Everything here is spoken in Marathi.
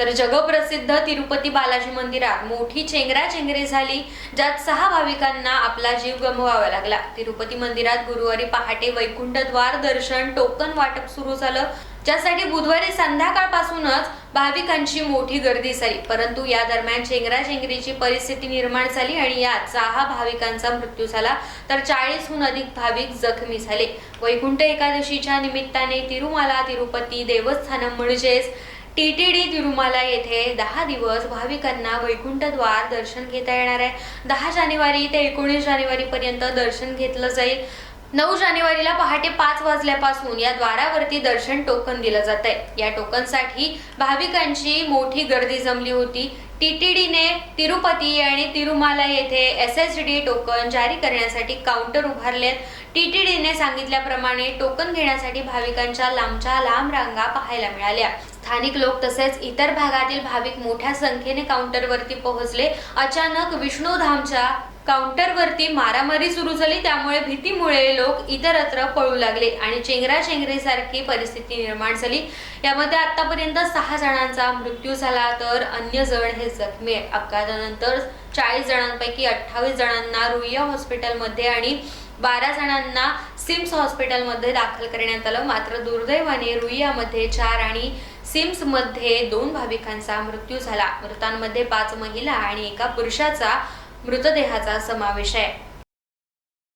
तर जगप्रसिद्ध तिरुपती बालाजी मंदिरात मोठी चेंगराचेंगरी झाली ज्यात सहा भाविकांना आपला जीव गमवावा लागला. तिरुपती मंदिरात गुरुवारी पहाटे वैकुंठद्वार दर्शन टोकन वाटप सुरू झालं ज्यासाठी बुधवारी संध्याकाळपासूनच भाविकांची मोठी गर्दी झाली. परंतु या दरम्यान चेंगराचेंगरीची परिस्थिती निर्माण झाली आणि यात सहा भाविकांचा मृत्यू झाला तर चाळीसहून अधिक भाविक जखमी झाले. वैकुंठ एकादशीच्या निमित्ताने तिरुमाला तिरुपती देवस्थानम म्हणजेच टीटीडी तिरुमाला येथे दहा दिवस भाविकांना वैकुंठद्वार दर्शन घेता येणार आहे. दहा जानेवारी ते एकोणीस जानेवारीपर्यंत दर्शन घेतलं जाईल. नऊ जानेवारीला पहाटे पाच वाजल्यापासून या द्वारावरती दर्शन टोकन दिलं जात आहे या टोकनसाठी भाविकांची मोठी गर्दी जमली होती. टीटीडीने तिरुपती आणि तिरुमाला येथे एस एस डी टोकन जारी करण्यासाठी काउंटर उभारलेत. टीटीडीने सांगितल्याप्रमाणे टोकन घेण्यासाठी भाविकांच्या लांबच्या लांब रांगा पाहायला मिळाल्या. स्थानिक लोक तसेच इतर भागातील भाविक मोठ्या संख्येने काउंटरवरती पोहोचले. अचानक विष्णूधामच्या काउंटरवरती मारामारी सुरू झाली त्यामुळे भीतीमुळे लोक इतरत्र पळू लागले आणि चेंगरा परिस्थिती निर्माण झाली. यामध्ये आतापर्यंत सहा जणांचा मृत्यू झाला तर अन्य जण हे जखमी आहे अपघातानंतर चाळीस जणांपैकी अठ्ठावीस जणांना रुईया हॉस्पिटलमध्ये आणि बारा जणांना सिम्स हॉस्पिटलमध्ये दाखल करण्यात आलं. मात्र दुर्दैवाने रुईयामध्ये चार आणि सिम्समध्ये दोन भाविकांचा मृत्यू झाला. मृतांमध्ये पाच महिला आणि एका पुरुषाचा मृतदेहाचा समावेश आहे.